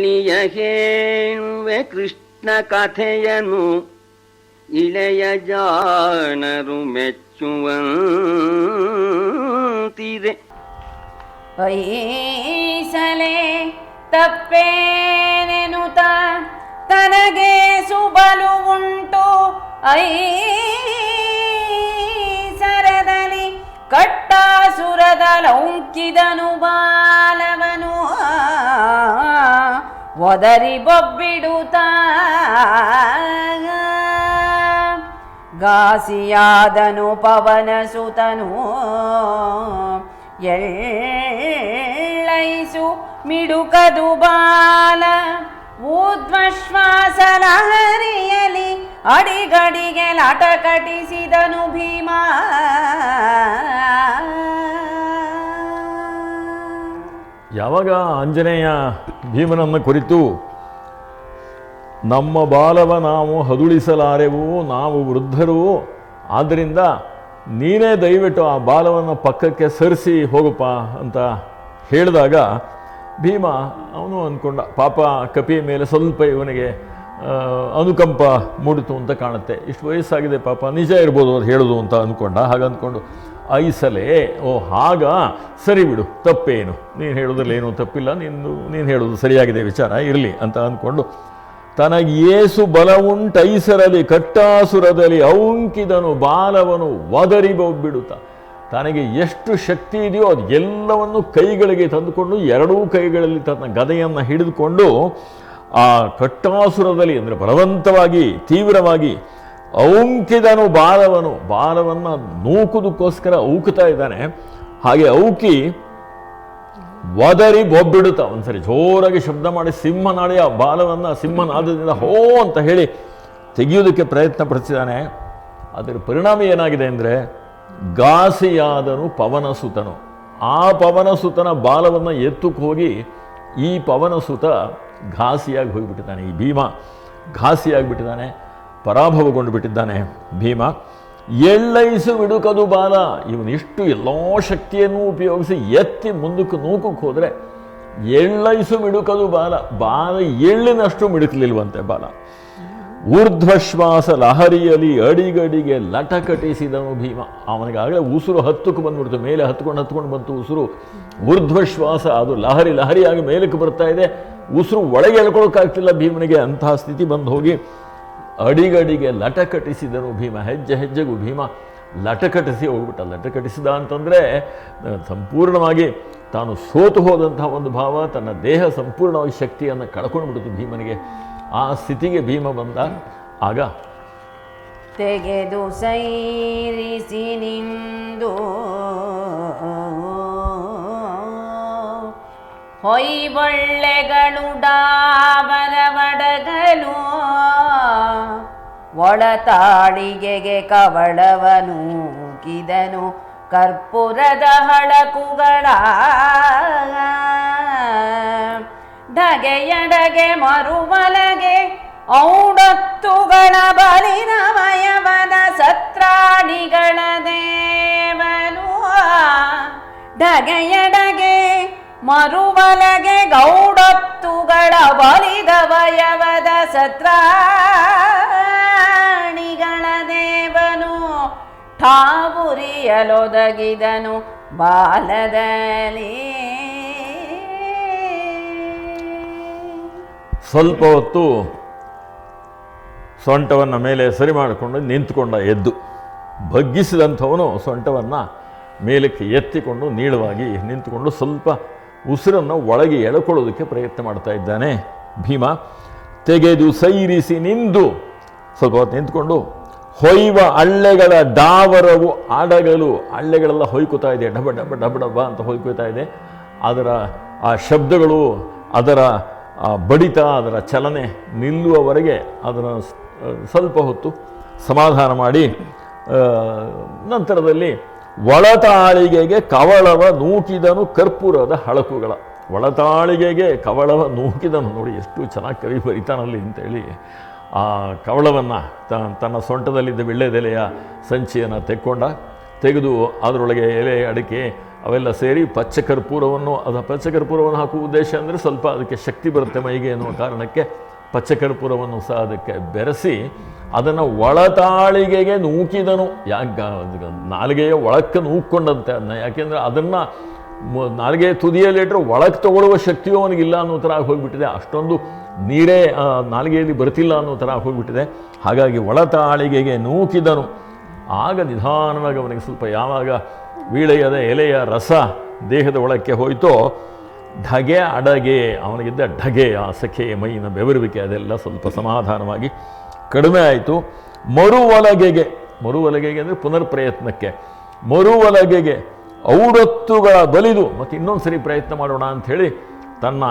ತಿಳಿಯ ಹೇಳುವೆ ಕೃಷ್ಣ ಕಥೆಯನು ಇಳೆಯ ಜಾಣರು ಮೆಚ್ಚುವಂತಿದೆ ಐಸಲೆ ತಪ್ಪೇನೆನುತ ತನಗೆ ಸುಬಲು ಉಂಟು. ಐಸರದಲ್ಲಿ ಕಟ್ಟಾಸುರದ ಲೌಂಕಿದನು ಬಾಲವನು. ಒದರಿ ಬೊಬ್ಬಿಡುತ್ತ ಗಾಸಿಯಾದನು ಪವನ ಸುತನು. ಎಳ್ಳೈಸು ಮಿಡುಕದು ಬಾಲ. ಊರ್ಧ್ವಶ್ವಾಸ ಲಹರಿಯಲಿ ಅಡಿಗಡಿಗೆ ಲಾಟ ಕಟಿಸಿದನು ಭೀಮ. ಯಾವಾಗ ಆಂಜನೇಯ ಭೀಮನನ್ನು ಕುರಿತು? ನಮ್ಮ ಬಾಲವ ನಾವು ಹದುಳಿಸಲಾರೆವು, ನಾವು ವೃದ್ಧರು ಆದ್ದರಿಂದ ನೀನೇ ದಯವಿಟ್ಟು ಆ ಬಾಲವನ್ನು ಪಕ್ಕಕ್ಕೆ ಸರಿಸಿ ಹೋಗಪ್ಪ ಅಂತ ಹೇಳಿದಾಗ ಭೀಮ ಅವನು ಅಂದ್ಕೊಂಡ ಪಾಪ ಕಪಿ ಮೇಲೆ ಸ್ವಲ್ಪ ಇವನಿಗೆ ಅನುಕಂಪ ಮೂಡಿತು ಅಂತ ಕಾಣುತ್ತೆ. ಇಷ್ಟು ವಯಸ್ಸಾಗಿದೆ ಪಾಪ, ನಿಜ ಇರ್ಬೋದು ಅದು ಹೇಳೋದು ಅಂತ ಅಂದ್ಕೊಂಡ ಹಾಗೆ ಅಂದ್ಕೊಂಡು ಐಸಲೇ, ಓ ಹಾಗ, ಸರಿ ಬಿಡು, ತಪ್ಪೇನು. ನೀನು ಹೇಳೋದ್ರಲ್ಲಿ ಏನೂ ತಪ್ಪಿಲ್ಲ ನೀನು ನೀನು ಹೇಳೋದು ಸರಿಯಾಗಿದೆ ವಿಚಾರ, ಇರಲಿ ಅಂತ ಅಂದ್ಕೊಂಡು ತನಗೆ ಏಸು ಬಲವುಂಟೈಸರಲಿ ಕಟ್ಟಾಸುರದಲ್ಲಿ ಔಂಕಿದನು ಬಾಲವನು ಒದರಿ ಬಿಡುತ್ತ ತನಗೆ ಎಷ್ಟು ಶಕ್ತಿ ಇದೆಯೋ ಅದು ಎಲ್ಲವನ್ನು ಕೈಗಳಿಗೆ ತಂದುಕೊಂಡು, ಎರಡೂ ಕೈಗಳಲ್ಲಿ ತನ್ನ ಗದೆಯನ್ನು ಹಿಡಿದುಕೊಂಡು, ಆ ಕಟ್ಟಾಸುರದಲ್ಲಿ, ಅಂದರೆ ಬಲವಂತವಾಗಿ, ತೀವ್ರವಾಗಿ ಔಂಕಿದನು ಬಾಲವನು. ಬಾಲವನ್ನು ನೂಕುದಕ್ಕೋಸ್ಕರ ಔಕುತಾ ಇದ್ದಾನೆ. ಹಾಗೆ ಔಕಿ ಒದರಿ ಬೊಬ್ಬಿಡುತ್ತಾ, ಒಂದ್ಸರಿ ಜೋರಾಗಿ ಶಬ್ದ ಮಾಡಿ ಸಿಂಹನಾಡಿಯ ಬಾಲವನ್ನು ಸಿಂಹನಾದದಿಂದ ಹೋ ಅಂತ ಹೇಳಿ ತೆಗೆಯೋದಕ್ಕೆ ಪ್ರಯತ್ನ ಪಡಿಸಿದ್ದಾನೆ ಅದರ ಪರಿಣಾಮ ಏನಾಗಿದೆ ಅಂದರೆ ಗಾಸಿಯಾದನು ಪವನಸುತನು. ಆ ಪವನಸುತನ ಬಾಲವನ್ನು ಎತ್ತಕ್ಕೆ ಹೋಗಿ ಈ ಪವನಸುತ ಘಾಸಿಯಾಗಿ ಹೋಗಿಬಿಟ್ಟಿದ್ದಾನೆ. ಈ ಭೀಮ ಘಾಸಿಯಾಗಿಬಿಟ್ಟಿದ್ದಾನೆ. ಪರಾಭವಗೊಂಡು ಬಿಟ್ಟಿದ್ದಾನೆ. ಭೀಮ, ಎಳ್ಳೈಸು ಬಿಡುಕದು ಬಾಲ. ಇವನಿಷ್ಟು ಎಲ್ಲೋ ಶಕ್ತಿಯನ್ನು ಉಪಯೋಗಿಸಿ ಎತ್ತಿ ಮುಂದಕ್ಕೆ ನೂಕಕ್ಕೆ ಹೋದರೆ, ಎಳ್ಳೈಸು ಮಿಡುಕದು ಬಾಲ. ಬಾಲ ಎಳ್ಳಿನಷ್ಟು ಮಿಡುಕಲಿಲ್ವಂತೆ ಬಾಲ. ಊರ್ಧ್ವಶ್ವಾಸ ಲಹರಿಯಲಿ ಅಡಿಗಡಿಗೆ ಲಟಕಟಿಸಿದನು ಭೀಮ. ಅವನಿಗಾಗಲೇ ಉಸಿರು ಹತ್ತಕ್ಕೆ ಬಂದ್ಬಿಡ್ತು. ಮೇಲೆ ಹತ್ಕೊಂಡು ಹತ್ಕೊಂಡು ಬಂತು ಉಸಿರು. ಊರ್ಧ್ವಶ್ವಾಸ, ಅದು ಲಹರಿ ಲಹರಿಯಾಗಿ ಮೇಲಕ್ಕೆ ಬರ್ತಾ ಇದೆ. ಉಸಿರು ಒಳಗೆ ಎಳ್ಕೊಳಕ್ಕಾಗ್ತಿಲ್ಲ ಭೀಮನಿಗೆ. ಅಂತಹ ಸ್ಥಿತಿ ಬಂದು ಹೋಗಿ ಅಡಿಗಡಿಗೆ ಲಟಕಟಿಸಿದನು ಭೀಮ, ಹೆಜ್ಜೆ ಹೆಜ್ಜೆಗೂ ಭೀಮ ಲಟಕಟಿಸಿ ಹೋಗ್ಬಿಟ್ಟ. ಲಟಕಟಿಸಿದ ಅಂತಂದರೆ ಸಂಪೂರ್ಣವಾಗಿ ತಾನು ಸೋತು ಹೋದಂತಹ ಒಂದು ಭಾವ, ತನ್ನ ದೇಹ ಸಂಪೂರ್ಣವಾಗಿ ಶಕ್ತಿಯನ್ನು ಕಳ್ಕೊಂಡು ಬಿಡ್ತು ಭೀಮನಿಗೆ. ಆ ಸ್ಥಿತಿಗೆ ಭೀಮ ಬಂದ. ಆಗ ತೆಗೆದು ಸೈರಿಸಿ ನಿಂದು ಹೊಯ್ಬೊಳ್ಳೆಗಳು ಡಾಬರ ಬಡಗಲು ಒಳತಾಳಿಗೆಗೆ ಕವಳವನು ಕಿದನು ಕರ್ಪೂರದ ಹಳಕುಗಳ ಢಗೆಯಡಗೆ ಮರುಮಲಗೆ ಔಡತ್ತುಗಳ ಬಲಿನವಯವದ ಸತ್ರಾಣಿಗಳ ದೇವನು. ಢಗೆಯಡಗೆ ಮರುಮಲಗೆ ಗೌಡತ್ತುಗಳ ಬಲಿದವಯವದ ಸತ್ರಾಣಿಗಳ ಠಾವುರಿಯಲೊದಗಿದನು ಬಾಲದಲ್ಲಿ. ಸ್ವಲ್ಪ ಹೊತ್ತು ಸೊಂಟವನ್ನು ಮೇಲೆ ಸರಿ ಮಾಡಿಕೊಂಡು ನಿಂತುಕೊಂಡ ಎದ್ದು ಬಗ್ಗಿಸಿದಂಥವನು ಸೊಂಟವನ್ನು ಮೇಲಕ್ಕೆ ಎತ್ತಿಕೊಂಡು ನೀಳವಾಗಿ ನಿಂತುಕೊಂಡು ಸ್ವಲ್ಪ ಉಸಿರನ್ನು ಒಳಗೆ ಎಳ್ಕೊಳ್ಳೋದಕ್ಕೆ ಪ್ರಯತ್ನ ಮಾಡ್ತಾ ಇದ್ದಾನೆ ಭೀಮ. ತೆಗೆದು ಸೈರಿಸಿ ನಿಂದು. ಸ್ವಲ್ಪ ಹೊತ್ತು ನಿಂತ್ಕೊಂಡು ಹೊಯ್ವ ಹಳ್ಳೆಗಳ ದಾವರವು ಆಡಗಳು ಹಳ್ಳೆಗಳೆಲ್ಲ ಹೊಯ್ಕೋತಾ ಇದೆ, ಡಬ ಡಬ ಡಬ ಡಬ ಅಂತ ಹೊಯ್ಕೋತಾ ಇದೆ. ಅದರ ಆ ಶಬ್ದಗಳು, ಅದರ ಬಡಿತ, ಅದರ ಚಲನೆ ನಿಲ್ಲುವವರೆಗೆ ಅದರ ಸ್ವಲ್ಪ ಹೊತ್ತು ಸಮಾಧಾನ ಮಾಡಿ ನಂತರದಲ್ಲಿ ಒಳತಾಳಿಗೆಗೆ ಕವಳವ ನೂಕಿದನು ಕರ್ಪೂರದ ಹಳಕುಗಳ. ಒಳತಾಳಿಗೆಗೆ ಕವಳವ ನೂಕಿದನು. ನೋಡಿ, ಎಷ್ಟು ಚೆನ್ನಾಗಿ ಕವಿ ಬರಿತಾನಲ್ಲಿ ಅಂತೇಳಿ ಆ ಕವಳವನ್ನು ತನ್ನ ಸೊಂಟದಲ್ಲಿದ್ದ ವಿಳ್ಳೆದೆಲೆಯ ಸಂಚಿಯನ್ನು ತೆಕ್ಕೊಂಡ, ತೆಗೆದು ಅದರೊಳಗೆ ಎಲೆ ಅಡಿಕೆ ಅವೆಲ್ಲ ಸೇರಿ ಪಚ್ಚ ಕರ್ಪೂರವನ್ನು, ಅದು ಪಚ್ಚ ಕರ್ಪೂರವನ್ನು ಹಾಕುವ ಉದ್ದೇಶ ಅಂದರೆ ಸ್ವಲ್ಪ ಅದಕ್ಕೆ ಶಕ್ತಿ ಬರುತ್ತೆ ಮೈಗೆ ಎನ್ನುವ ಕಾರಣಕ್ಕೆ ಪಚ್ಚ ಕರ್ಪೂರವನ್ನು ಸಹ ಅದಕ್ಕೆ ಬೆರೆಸಿ ಅದನ್ನು ಒಳತಾಳಿಗೆಗೆ ನೂಕಿದನು. ಯಾಕೆ ನಾಲಿಗೆಯ ಒಳಕ್ಕೆ ನೂಕೊಂಡಂತೆ ಅದನ್ನ. ಯಾಕೆಂದರೆ ಅದನ್ನು ನಾಲಿಗೆಯ ನಾಲಿಗೆ ತುದಿಯಲ್ಲಿಟ್ಟರೆ ಒಳಕ್ಕೆ ತಗೊಳ್ಳುವ ಶಕ್ತಿಯೂ ಅವನಿಗಿಲ್ಲ ಅನ್ನೋ ಥರ ಆಗಿ ಹೋಗಿಬಿಟ್ಟಿದೆ. ಅಷ್ಟೊಂದು ನೀರೇ ನಾಲಿಗೆಯಲ್ಲಿ ಬರ್ತಿಲ್ಲ ಅನ್ನೋ ಥರ ಹೋಗಿಬಿಟ್ಟಿದೆ. ಹಾಗಾಗಿ ಒಳತಾಳಿಗೆಗೆ ನೂಕಿದನು. ಆಗ ನಿಧಾನವಾಗಿ ಅವನಿಗೆ ಸ್ವಲ್ಪ ಯಾವಾಗ ವೀಳೆಯದ ಎಲೆಯ ರಸ ದೇಹದ ಒಳಕ್ಕೆ ಹೋಯಿತೋ ಢಗೆ ಅಡಗೆ, ಅವನಿಗಿದ್ದ ಢಗೆ ಆ ಸಖೆ ಮೈನ ಬೆವರುವಿಕೆ ಅದೆಲ್ಲ ಸ್ವಲ್ಪ ಸಮಾಧಾನವಾಗಿ ಕಡಿಮೆ ಆಯಿತು. ಮರುವಲಗೆಗೆ ಮರುವಲಗೆಗೆ ಅಂದರೆ ಪುನರ್ ಪ್ರಯತ್ನಕ್ಕೆ ಮರುವಲಗೆಗೆ ಔಡತ್ತುಗಳ ಬಲಿದು ಮತ್ತು ಇನ್ನೊಂದು ಸರಿ ಪ್ರಯತ್ನ ಮಾಡೋಣ ಅಂಥೇಳಿ ತನ್ನ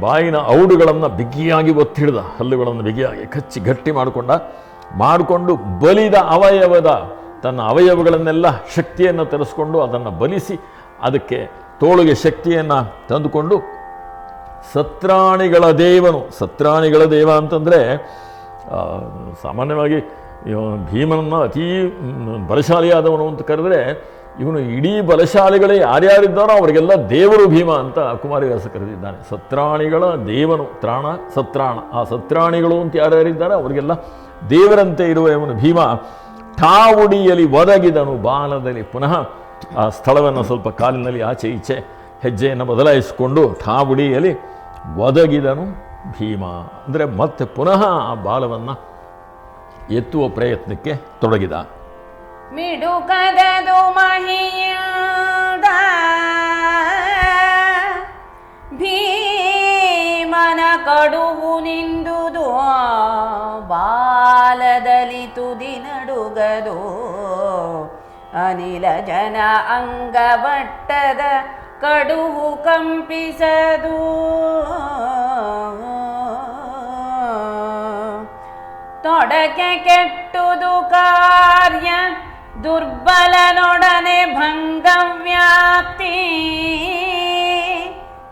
ಬಾಯಿನ ಔಡುಗಳನ್ನು ಬಿಗಿಯಾಗಿ ಒತ್ತಿಡ್ದ. ಹಲ್ಲುಗಳನ್ನು ಬಿಗಿಯಾಗಿ ಕಚ್ಚಿ ಗಟ್ಟಿ ಮಾಡಿಕೊಂಡ. ಮಾಡಿಕೊಂಡು ಬಲಿದ ಅವಯವದ, ತನ್ನ ಅವಯವಗಳನ್ನೆಲ್ಲ ಶಕ್ತಿಯನ್ನು ತರಿಸ್ಕೊಂಡು ಅದನ್ನು ಬಲಿಸಿ ಅದಕ್ಕೆ ತೋಳಿಗೆ ಶಕ್ತಿಯನ್ನು ತಂದುಕೊಂಡು ಸತ್ರಾಣಿಗಳ ದೇವನು. ಸತ್ರಾಣಿಗಳ ದೇವ ಅಂತಂದರೆ ಸಾಮಾನ್ಯವಾಗಿ ಭೀಮನನ್ನು ಅತೀ ಬಲಶಾಲಿಯಾದವನು ಅಂತ ಕರೆದ್ರೆ ಇವನು ಇಡೀ ಬಲಶಾಲಿಗಳೇ ಯಾರ್ಯಾರಿದ್ದಾರೋ ಅವರಿಗೆಲ್ಲ ದೇವರು ಭೀಮ ಅಂತ ಕುಮಾರಿದಾಸ ಕರೆದಿದ್ದಾನೆ. ಸತ್ರಾಣಿಗಳ ದೇವನು, ತ್ರಾಣ, ಸತ್ರಾಣ. ಆ ಸತ್ರಾಣಿಗಳು ಅಂತ ಯಾರ್ಯಾರಿದ್ದಾರೆ? ಅವರಿಗೆಲ್ಲ ದೇವರಂತೆ ಇರುವ ಇವನು ಭೀಮ. ಠಾವುಡಿಯಲ್ಲಿ ಒದಗಿದನು ಬಾಲದಲ್ಲಿ ಪುನಃ ಆ ಸ್ಥಳವನ್ನು ಸ್ವಲ್ಪ ಕಾಲಿನಲ್ಲಿ ಆಚೆ ಈಚೆ ಹೆಜ್ಜೆಯನ್ನು ಬದಲಾಯಿಸಿಕೊಂಡು ಠಾವುಡಿಯಲ್ಲಿ ಒದಗಿದನು ಭೀಮ. ಅಂದರೆ ಮತ್ತೆ ಪುನಃ ಆ ಬಾಲವನ್ನು ಎತ್ತುವ ಪ್ರಯತ್ನಕ್ಕೆ ತೊಡಗಿದ. ಮಿಡುಕದದು ಮಹಿಯಿಂದ ಭೀಮನ ಕಡುವು ನಿಂದುದು ಬಾಲದಲ್ಲಿ ತುದಿ ನಡುಗದು. ಅನಿಲ ಜನ ಅಂಗಬಟ್ಟದ ಕಡುವು ಕಂಪಿಸದು. ತೊಡಕೆ ಕೆಟ್ಟುದು ಕಾರ್ಯ ದುರ್ಬಲನೊಡನೆ ಭಂಗವ್ಯಾಪ್ತಿ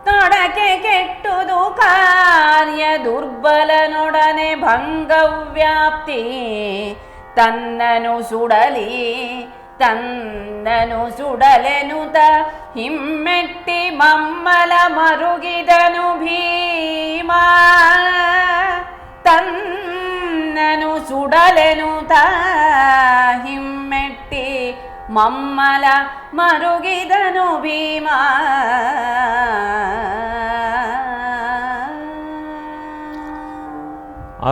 ತೊಡಕೆ ಕೆಟ್ಟುದು ಕಾರ್ಯ ದುರ್ಬಲನೊಡನೆ ಭಂಗವ್ಯಾಪ್ತಿ ತನ್ನನು ಸುಡಲಿ ತನ್ನನು ಸುಡಲೆನುತ ಹಿಮ್ಮೆಟ್ಟಿ ಮಮ್ಮಲ ಮರುಗಿದನು ಭೀಮ ತನ್ನನು ಸುಡಲೆನು ತ ಮಮ್ಮಲ ಮರುಗಿದನು ಭೀಮ.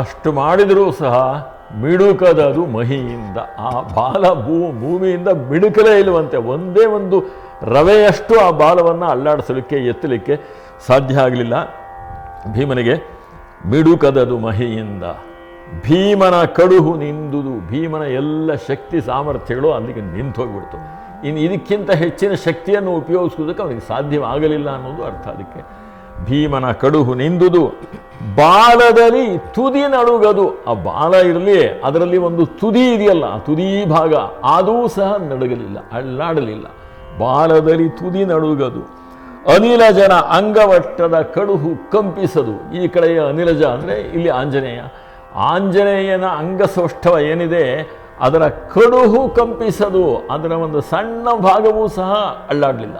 ಅಷ್ಟು ಮಾಡಿದರೂ ಸಹ ಮಿಡುಕದದು ಮಹಿಯಿಂದ, ಆ ಬಾಲ ಭೂ ಭೂಮಿಯಿಂದ ಮಿಡುಕಲೇ ಇಲ್ಲವಂತೆ, ಒಂದೇ ಒಂದು ರವೆಯಷ್ಟು ಆ ಬಾಲವನ್ನು ಅಲ್ಲಾಡಿಸಲಿಕ್ಕೆ, ಎತ್ತಲಿಕ್ಕೆ ಸಾಧ್ಯ ಆಗಲಿಲ್ಲ. ಭೀಮನಿಗೆ ಮಿಡುಕದದು ಮಹಿಯಿಂದ ಭೀಮನ ಕಡುಹು ನಿಂದುದು, ಭೀಮನ ಎಲ್ಲ ಶಕ್ತಿ ಸಾಮರ್ಥ್ಯಗಳು ಅಲ್ಲಿಗೆ ನಿಂತು ಹೋಗ್ಬಿಡ್ತು. ಇನ್ನು ಇದಕ್ಕಿಂತ ಹೆಚ್ಚಿನ ಶಕ್ತಿಯನ್ನು ಉಪಯೋಗಿಸುವುದಕ್ಕೆ ಅವನಿಗೆ ಸಾಧ್ಯವಾಗಲಿಲ್ಲ ಅನ್ನೋದು ಅರ್ಥ. ಅದಕ್ಕೆ ಭೀಮನ ಕಡುಹು ನಿಂದುದು, ಬಾಲದಲ್ಲಿ ತುದಿ ನಡುಗದು. ಆ ಬಾಲ ಇರಲಿ, ಅದರಲ್ಲಿ ಒಂದು ತುದಿ ಇದೆಯಲ್ಲ ತುದಿ ಭಾಗ ಅದೂ ಸಹ ನಡುಗಲಿಲ್ಲ ಅಳ್ಳಾಡಲಿಲ್ಲ ಬಾಲದಲ್ಲಿ ತುದಿ ನಡುಗದು. ಅನಿಲಜನ ಅಂಗವಟ್ಟದ ಕಡುಹು ಕಂಪಿಸದು. ಈ ಕಡೆಯ ಅನಿಲಜ ಅಂದರೆ ಇಲ್ಲಿ ಆಂಜನೇಯ. ಆಂಜನೇಯನ ಅಂಗಸೌಷ್ಠವ ಏನಿದೆ, ಅದರ ಕಡುಹು ಕಂಪಿಸದು, ಅದರ ಒಂದು ಸಣ್ಣ ಭಾಗವೂ ಸಹ ಅಳ್ಳಾಡಲಿಲ್ಲ.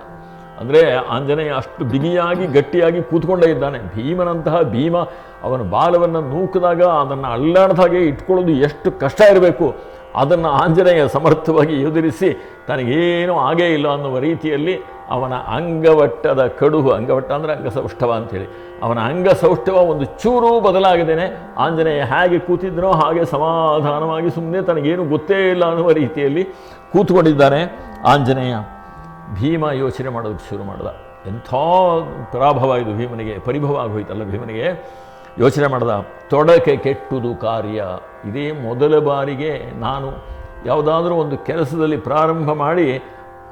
ಅಂದರೆ ಆಂಜನೇಯ ಅಷ್ಟು ಬಿಗಿಯಾಗಿ, ಗಟ್ಟಿಯಾಗಿ ಕೂತ್ಕೊಂಡೇ ಇದ್ದಾನೆ. ಭೀಮನಂತಹ ಭೀಮ, ಅವನ ಬಾಲವನ್ನು ನೂಕಿದಾಗ ಅದನ್ನು ಅಳ್ಳಾಡ್ದಾಗೆ ಇಟ್ಕೊಳ್ಳೋದು ಎಷ್ಟು ಕಷ್ಟ ಇರಬೇಕು. ಅದನ್ನು ಆಂಜನೇಯ ಸಮರ್ಥವಾಗಿ ಎದುರಿಸಿ ತನಗೇನೂ ಆಗೇ ಇಲ್ಲ ಅನ್ನುವ ರೀತಿಯಲ್ಲಿ ಅವನ ಅಂಗವಟ್ಟದ ಕಡುಹು, ಅಂಗವಟ್ಟ ಅಂದರೆ ಅಂಗಸೌಷ್ಠವ ಅಂಥೇಳಿ. ಅವನ ಅಂಗಸೌಷ್ಠವ ಒಂದು ಚೂರೂ ಬದಲಾಗದೇನೆ ಆಂಜನೇಯ ಹೇಗೆ ಕೂತಿದ್ದನೋ ಹಾಗೆ ಸಮಾಧಾನವಾಗಿ ಸುಮ್ಮನೆ ತನಗೇನು ಗೊತ್ತೇ ಇಲ್ಲ ಅನ್ನುವ ರೀತಿಯಲ್ಲಿ ಕೂತ್ಕೊಂಡಿದ್ದಾನೆ ಆಂಜನೇಯ. ಭೀಮ ಯೋಚನೆ ಮಾಡೋದಕ್ಕೆ ಶುರು ಮಾಡಿದ. ಎಂಥ ಪರಾಭವ ಇದು ಭೀಮನಿಗೆ, ಪರಿಭವ ಆಗೋಯ್ತಲ್ಲ ಭೀಮನಿಗೆ. ಯೋಚನೆ ಮಾಡ್ದ, ತೊಡಕೆ ಕೆಟ್ಟುದು ಕಾರ್ಯ. ಇದೇ ಮೊದಲ ಬಾರಿಗೆ ನಾನು ಯಾವುದಾದ್ರೂ ಒಂದು ಕೆಲಸದಲ್ಲಿ ಪ್ರಾರಂಭ ಮಾಡಿ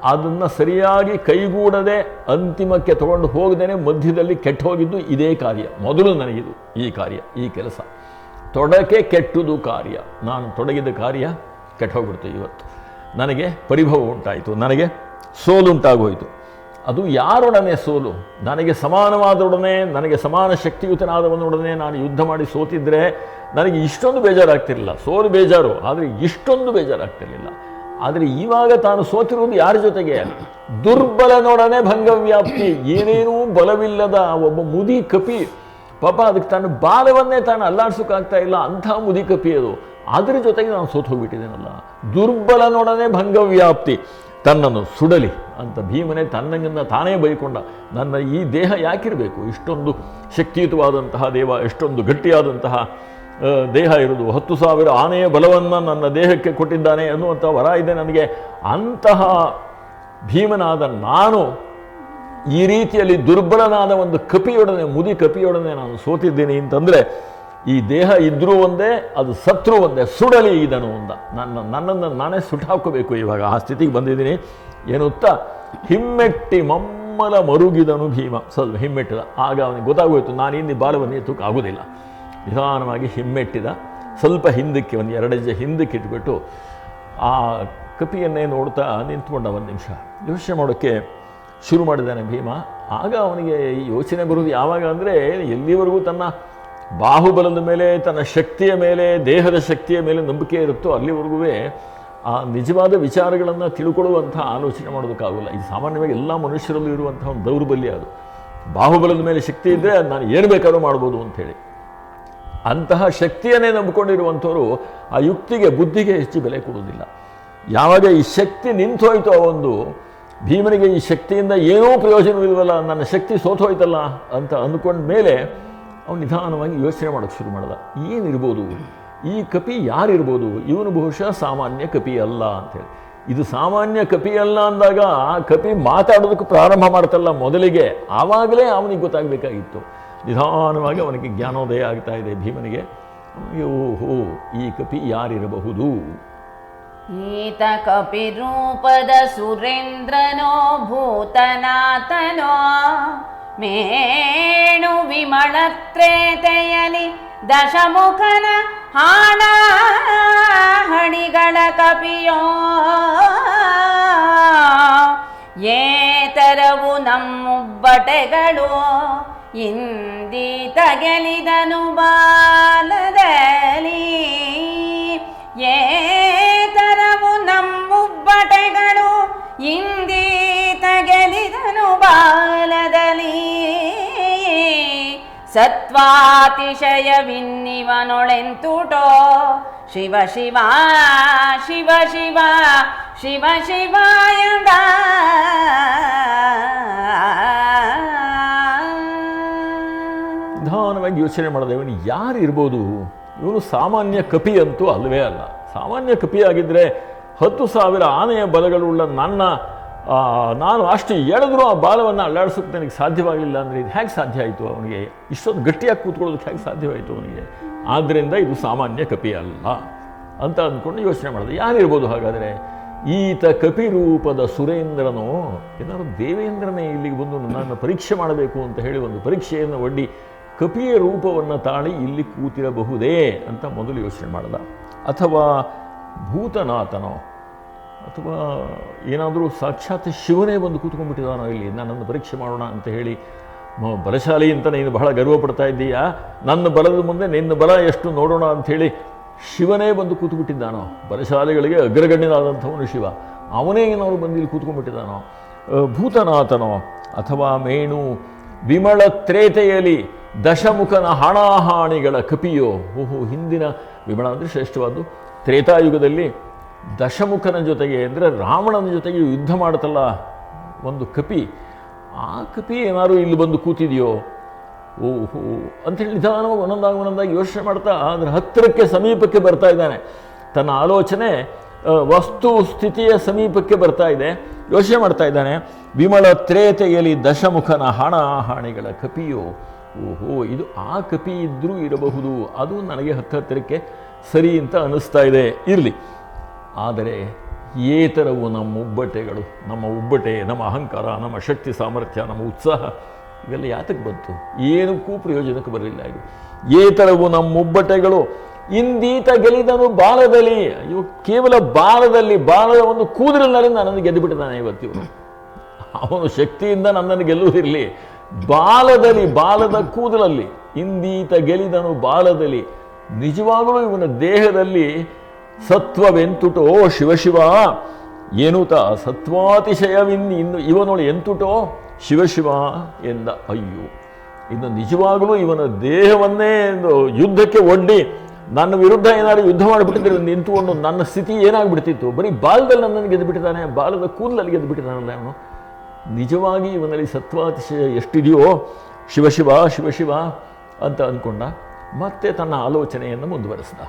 ಅದನ್ನು ಸರಿಯಾಗಿ ಕೈಗೂಡದೆ ಅಂತಿಮಕ್ಕೆ ತಗೊಂಡು ಹೋಗದೇನೆ ಮಧ್ಯದಲ್ಲಿ ಕೆಟ್ಟು ಹೋಗಿದ್ದು ಇದೇ ಕಾರ್ಯ. ಮೊದಲು ನನಗಿದು ಈ ಕಾರ್ಯ, ಈ ಕೆಲಸ. ತೊಡಕೆ ಕೆಟ್ಟುದು ಕಾರ್ಯ. ನಾನು ತೊಡಗಿದ ಕಾರ್ಯ ಕೆಟ್ಟು ಹೋಗ್ಬಿಡ್ತು ಇವತ್ತು. ನನಗೆ ಪರಿಭವ ಉಂಟಾಯಿತು. ನನಗೆ ಸೋಲುಂಟಾಗೋಯಿತು. ಅದು ಯಾರೊಡನೆ ಸೋಲು? ನನಗೆ ಸಮಾನವಾದೊಡನೆ, ನನಗೆ ಸಮಾನ ಶಕ್ತಿಯುತನಾದವನೊಡನೆ ನಾನು ಯುದ್ಧ ಮಾಡಿ ಸೋತಿದ್ರೆ ನನಗೆ ಇಷ್ಟೊಂದು ಬೇಜಾರಾಗ್ತಿರಲಿಲ್ಲ. ಸೋಲು ಬೇಜಾರು, ಆದರೆ ಇಷ್ಟೊಂದು ಬೇಜಾರಾಗ್ತಿರಲಿಲ್ಲ. ಆದರೆ ಇವಾಗ ತಾನು ಸೋತಿರುವುದು ಯಾರ ಜೊತೆಗೆ? ದುರ್ಬಲನೊಡನೆ ಭಂಗವ್ಯಾಪ್ತಿ, ಏನೇನೂ ಬಲವಿಲ್ಲದ ಒಬ್ಬ ಮುದಿ ಕಪಿ. ಪಾಪ ಅದಕ್ಕೆ ತನ್ನ ಬಾಲವನ್ನೇ ತಾನು ಅಲ್ಲಾಡ್ಸೋಕ್ಕಾಗ್ತಾ ಇಲ್ಲ, ಅಂಥ ಮುದಿ ಕಪಿ ಅದು. ಅದ್ರ ಜೊತೆಗೆ ನಾನು ಸೋತು ಹೋಗ್ಬಿಟ್ಟಿದ್ದೇನಲ್ಲ. ದುರ್ಬಲನೊಡನೆ ಭಂಗವ್ಯಾಪ್ತಿ. ತನ್ನನ್ನು ಸುಡಲಿ ಅಂತ ಭೀಮನೇ ತನ್ನಂಗಿಂದ ತಾನೇ ಬೈಕೊಂಡ. ನನ್ನ ಈ ದೇಹ ಯಾಕಿರಬೇಕು? ಇಷ್ಟೊಂದು ಶಕ್ತಿಯುತವಾದಂತಹ ದೇವ, ಎಷ್ಟೊಂದು ಗಟ್ಟಿಯಾದಂತಹ ದೇಹ ಇರೋದು ಹತ್ತು ಸಾವಿರ ಆನೆಯ ಬಲವನ್ನು ನನ್ನ ದೇಹಕ್ಕೆ ಕೊಟ್ಟಿದ್ದಾನೆ ಅನ್ನುವಂಥ ವರ ಇದೆ ನನಗೆ. ಅಂತಹ ಭೀಮನಾದ ನಾನು ಈ ರೀತಿಯಲ್ಲಿ ದುರ್ಬಲನಾದ ಒಂದು ಕಪಿಯೊಡನೆ, ಮುದಿ ಕಪಿಯೊಡನೆ ನಾನು ಸೋತಿದ್ದೀನಿ ಅಂತಂದರೆ ಈ ದೇಹ ಇದ್ರೂ ಒಂದೇ, ಅದು ಸತ್ರು ಒಂದೇ, ಸುಡಲಿ ಇದನು ಒಂದ ನನ್ನ, ನನ್ನನ್ನು ನಾನೇ ಸುಟ್ಟಾಕೋಬೇಕು ಇವಾಗ, ಆ ಸ್ಥಿತಿಗೆ ಬಂದಿದ್ದೀನಿ. ಏನು ಉತ್ತ? ಹಿಮ್ಮೆಟ್ಟಿ ಮಮ್ಮಲ ಮರುಗಿದನು ಭೀಮ. ಸ್ವಲ್ಪ ಹಿಮ್ಮೆಟ್ಟಿದ. ಆಗ ಅವನಿಗೆ ಗೊತ್ತಾಗೋಯ್ತು, ನಾನು ಇಲ್ಲಿ ಬಾಲವನ್ನು ಆಗೋದಿಲ್ಲ. ನಿಧಾನವಾಗಿ ಹಿಮ್ಮೆಟ್ಟಿದ. ಸ್ವಲ್ಪ ಹಿಂದಕ್ಕೆ, ಒಂದು ಎರಡು ಹೆಜ್ಜೆ ಹಿಂದಕ್ಕೆ ಇಟ್ಬಿಟ್ಟು, ಆ ಕಪಿಯನ್ನೇ ನೋಡ್ತಾ ನಿಂತ್ಕೊಂಡ ಒಂದು ನಿಮಿಷ. ಯೋಚನೆ ಮಾಡೋಕ್ಕೆ ಶುರು ಮಾಡಿದ್ದಾನೆ ಭೀಮ. ಆಗ ಅವನಿಗೆ ಯೋಚನೆ ಬರುವುದು ಯಾವಾಗ ಅಂದರೆ, ಎಲ್ಲಿವರೆಗೂ ತನ್ನ ಬಾಹುಬಲದ ಮೇಲೆ, ತನ್ನ ಶಕ್ತಿಯ ಮೇಲೆ, ದೇಹದ ಶಕ್ತಿಯ ಮೇಲೆ ನಂಬಿಕೆ ಇರುತ್ತೋ ಅಲ್ಲಿವರೆಗೂ ಆ ನಿಜವಾದ ವಿಚಾರಗಳನ್ನು ತಿಳ್ಕೊಳ್ಳುವಂಥ ಆಲೋಚನೆ ಮಾಡೋದಕ್ಕಾಗಲ್ಲ. ಇದು ಸಾಮಾನ್ಯವಾಗಿ ಎಲ್ಲ ಮನುಷ್ಯರಲ್ಲೂ ಇರುವಂಥ ಒಂದು ದೌರ್ಬಲ್ಯ ಅದು. ಬಾಹುಬಲದ ಮೇಲೆ ಶಕ್ತಿ ಇದ್ದರೆ ಅದು ನಾನು ಏನು ಬೇಕಾದ್ರೂ ಮಾಡ್ಬೋದು ಅಂಥೇಳಿ ಅಂತಹ ಶಕ್ತಿಯನ್ನೇ ನಂಬಿಕೊಂಡಿರುವಂಥವರು ಆ ಯುಕ್ತಿಗೆ, ಬುದ್ಧಿಗೆ ಹೆಚ್ಚು ಬೆಲೆ ಕೊಡುವುದಿಲ್ಲ. ಯಾವಾಗ ಈ ಶಕ್ತಿ ನಿಂತು ಹೋಯ್ತು ಆ ಒಂದು ಭೀಮನಿಗೆ ಈ ಶಕ್ತಿಯಿಂದ ಏನೂ ಪ್ರಯೋಜನವಿಲ್ವಲ್ಲ, ನನ್ನ ಶಕ್ತಿ ಸೋತೋಯ್ತಲ್ಲ ಅಂತ ಅಂದ್ಕೊಂಡ ಮೇಲೆ ಅವನು ನಿಧಾನವಾಗಿ ಯೋಚನೆ ಮಾಡೋಕ್ಕೆ ಶುರು ಮಾಡ್ದ. ಏನಿರ್ಬೋದು? ಈ ಕಪಿ ಯಾರಿರ್ಬೋದು? ಇವನು ಬಹುಶಃ ಸಾಮಾನ್ಯ ಕಪಿ ಅಲ್ಲ ಅಂತೇಳಿ ಇದು ಸಾಮಾನ್ಯ ಕಪಿ ಅಲ್ಲ ಅಂದಾಗ ಆ ಕಪಿ ಮಾತಾಡೋದಕ್ಕೆ ಪ್ರಾರಂಭ ಮಾಡ್ತಲ್ಲ ಮೊದಲಿಗೆ. ಆವಾಗಲೇ ಅವನಿಗೆ ಗೊತ್ತಾಗಬೇಕಾಗಿತ್ತು. ನಿಧಾನವಾಗಿ ಅವನಿಗೆ ಜ್ಞಾನೋದಯ ಆಗ್ತಾ ಇದೆ ಭೀಮನಿಗೆ. ಓಹೋ ಈ ಕಪಿ ಯಾರಿರಬಹುದು? ಈತ ಕಪಿ ರೂಪದ ಸುರೇಂದ್ರನೋ ಭೂತನಾಥನೋ ಮೇಣು ವಿಮಳತ್ರೇತೆಯಲಿ ದಶಮುಖನ ಹಾಣ ಹಣಿಗಳ ಕಪಿಯೋ. ಏತರವು ನಮ್ಮುಬ್ಬಟೆಗಳು ಇಂದಿ ತಗೆಲಿದನು ಬಾಲದಲ್ಲಿ ಸತ್ವಾತಿಶಯವಿನ್ನಿವನೊಳೆಂತುಟೋ? ಶಿವ ಶಿವ ಶಿವ ಶಿವ ಶಿವ ಶಿವಾಯಂದ ನಿಧಾನವಾಗಿ ಯೋಚನೆ ಮಾಡಿದೆ, ಇವನು ಯಾರು ಇರ್ಬೋದು? ಇವನು ಸಾಮಾನ್ಯ ಕಪಿ ಅಂತೂ ಅಲ್ಲವೇ ಅಲ್ಲ. ಸಾಮಾನ್ಯ ಕಪಿ ಆಗಿದ್ದರೆ ಹತ್ತು ಸಾವಿರ ಆನೆಯ ಬಲಗಳುಳ್ಳ ನನ್ನ ನಾನು ಅಷ್ಟು ಎಳೆದ್ರೂ ಆ ಬಾಲವನ್ನು ಅಲ್ಲಾಡಿಸೋಕೆ ನನಗೆ ಸಾಧ್ಯವಾಗಲಿಲ್ಲ ಅಂದರೆ ಇದು ಹೇಗೆ ಸಾಧ್ಯ ಆಯಿತು ಅವನಿಗೆ? ಇಷ್ಟೊಂದು ಗಟ್ಟಿಯಾಗಿ ಕೂತ್ಕೊಳ್ಳೋದಕ್ಕೆ ಹೇಗೆ ಸಾಧ್ಯವಾಯಿತು ಅವನಿಗೆ? ಆದ್ದರಿಂದ ಇದು ಸಾಮಾನ್ಯ ಕಪಿ ಅಲ್ಲ ಅಂತ ಅಂದ್ಕೊಂಡು ಯೋಚನೆ ಮಾಡಿದೆ. ಯಾರಿರ್ಬೋದು ಹಾಗಾದರೆ? ಈತ ಕಪಿ ರೂಪದ ಸುರೇಂದ್ರನೋ? ಏನಾದ್ರು ದೇವೇಂದ್ರನೇ ಇಲ್ಲಿಗೆ ಬಂದು ನನ್ನನ್ನು ಪರೀಕ್ಷೆ ಮಾಡಬೇಕು ಅಂತ ಹೇಳಿ ಒಂದು ಪರೀಕ್ಷೆಯನ್ನು ಒಡ್ಡಿ ಕಪಿಯ ರೂಪವನ್ನು ತಾಳಿ ಇಲ್ಲಿ ಕೂತಿರಬಹುದೇ ಅಂತ ಮೊದಲು ಯೋಚನೆ ಮಾಡ್ದ. ಅಥವಾ ಭೂತನಾಥನೋ? ಅಥವಾ ಏನಾದರೂ ಸಾಕ್ಷಾತ್ ಶಿವನೇ ಬಂದು ಕೂತ್ಕೊಂಡ್ಬಿಟ್ಟಿದ್ದಾನೋ ಇಲ್ಲಿ ನನ್ನನ್ನು ಪರೀಕ್ಷೆ ಮಾಡೋಣ ಅಂತ ಹೇಳಿ ಬಲಶಾಲಿ ಅಂತ ನೀನು ಬಹಳ ಗರ್ವ ಪಡ್ತಾ ಇದ್ದೀಯಾ? ನನ್ನ ಬಲದ ಮುಂದೆ ನಿನ್ನ ಬಲ ಎಷ್ಟು ನೋಡೋಣ ಅಂಥೇಳಿ ಶಿವನೇ ಬಂದು ಕೂತ್ಬಿಟ್ಟಿದ್ದಾನೋ, ಬಲಶಾಲಿಗಳಿಗೆ ಅಗ್ರಗಣ್ಯನಾದಂಥವನು ಶಿವ. ಅವನೇ ಏನಾದ್ರು ಬಂದು ಇಲ್ಲಿ ಕೂತ್ಕೊಂಡ್ಬಿಟ್ಟಿದ್ದಾನೋ ಭೂತನಾಥನೋ, ಅಥವಾ ಮೇಣು, ವಿಮಳ ತ್ರೇತೆಯಲ್ಲಿ ದಶಮುಖನ ಹಾಣಾಹಾಣಿಗಳ ಕಪಿಯೋ, ಓಹೋ, ಹಿಂದಿನ ವಿಮಳ ಅಂದರೆ ಶ್ರೇಷ್ಠವಾದ್ದು, ತ್ರೇತಾಯುಗದಲ್ಲಿ ದಶಮುಖನ ಜೊತೆಗೆ ಅಂದರೆ ರಾವಣನ ಜೊತೆಗೆ ಯುದ್ಧ ಮಾಡುತ್ತಲ್ಲ ಒಂದು ಕಪಿ. ಆ ಕಪಿ ಏನಾದರೂ ಇಲ್ಲಿ ಬಂದು ಕೂತಿದೆಯೋ? ಓಹೋ. ಅಂತೇಳಿ ನಿಧಾನವಾಗಿ ಒಂದೊಂದಾಗಿ ಒಂದೊಂದಾಗಿ ಯೋಚನೆ ಮಾಡ್ತಾ ಅದರ ಹತ್ತಿರಕ್ಕೆ ಸಮೀಪಕ್ಕೆ ಬರ್ತಾ ಇದ್ದಾನೆ. ತನ್ನ ಆಲೋಚನೆ ವಸ್ತು ಸ್ಥಿತಿಯ ಸಮೀಪಕ್ಕೆ ಬರ್ತಾ ಇದೆ. ಯೋಚನೆ ಮಾಡ್ತಾ ಇದ್ದಾನೆ. ವಿಮಳ ತ್ರೇತೆಯಲ್ಲಿ ದಶಮುಖನ ಹಣ ಹಾಣಿಗಳ ಕಪಿಯೋ? ಓಹೋ. ಇದು ಆ ಕಪಿ ಇದ್ದರೂ ಇರಬಹುದು. ಅದು ನನಗೆ ಹತ್ತ ಹತ್ತಿರಕ್ಕೆ ಸರಿ ಅಂತ ಅನ್ನಿಸ್ತಾ ಇದೆ. ಇರಲಿ. ಆದರೆ ಏತರವು ನಮ್ಮ ಉಬ್ಬಟೆಗಳು ನಮ್ಮ ಉಬ್ಬಟೆ ನಮ್ಮ ಅಹಂಕಾರ, ನಮ್ಮ ಶಕ್ತಿ, ಸಾಮರ್ಥ್ಯ, ನಮ್ಮ ಉತ್ಸಾಹ, ಇವೆಲ್ಲ ಯಾತಕ್ಕೆ ಬಂತು? ಏನಕ್ಕೂ ಪ್ರಯೋಜನಕ್ಕೆ ಬರಲಿಲ್ಲ ಇದು. ಏತರವು ನಮ್ಮ ಉಬ್ಬಟೆಗಳು ಇಂದೀತ ಗೆಲಿದನು ಬಾಲದಲ್ಲಿ ಅಯ್ಯೋ ಕೇವಲ ಬಾಲದಲ್ಲಿ, ಬಾಲದ ಒಂದು ಕೂದಲಿನಲ್ಲಿ ನನ್ನನ್ನು ಗೆದ್ದುಬಿಟ್ಟಿದ್ದಾನೆ ಇವತ್ತು ಇವನು. ಅವನು ಶಕ್ತಿಯಿಂದ ನನ್ನನ್ನು ಗೆಲ್ಲುವುದಿರಲಿ. ಬಾಲದಲ್ಲಿ, ಬಾಲದ ಕೂದಲಲ್ಲಿ, ಇಂದೀತ ಗೆಲಿದನು ಬಾಲದಲ್ಲಿ, ನಿಜವಾಗಲೂ ಇವನ ದೇಹದಲ್ಲಿ ಸತ್ವವೆಂತುಟೋ ಶಿವಶಿವ ಏನೂತ ಸತ್ವಾತಿಶಯವಿನ್ ಇನ್ನು ಇವನೊಳು ಎಂತುಟೋ ಶಿವಶಿವ ಎಂದ ಅಯ್ಯೋ. ಇನ್ನು ನಿಜವಾಗಲೂ ಇವನ ದೇಹವನ್ನೇ ಒಂದು ಯುದ್ಧಕ್ಕೆ ಒಡ್ಡಿ ನನ್ನ ವಿರುದ್ಧ ಏನಾದರೂ ಯುದ್ಧ ಮಾಡಿಬಿಟ್ಟಿದ್ರೆ ನಿಂತುಕೊಂಡು ನನ್ನ ಸ್ಥಿತಿ ಏನಾಗ್ಬಿಡ್ತಿತ್ತು? ಬರೀ ಬಾಲದಲ್ಲಿ ನನ್ನನ್ನು ಗೆದ್ದು ಬಿಟ್ಟಿದ್ದಾನೆ ಬಾಲದ ಕೂದಲಲ್ಲಿ ಗೆದ್ದು ಬಿಟ್ಟಿದ್ದಾನಲ್ಲ ಅವನು ನಿಜವಾಗಿ ಇವನಲ್ಲಿ ಸತ್ವಾತಿಶಯ ಎಷ್ಟಿದೆಯೋ ಶಿವಶಿವ ಶಿವಶಿವ ಅಂತ ಅಂದ್ಕೊಂಡ. ಮತ್ತೆ ತನ್ನ ಆಲೋಚನೆಯನ್ನು ಮುಂದುವರೆಸಿದ.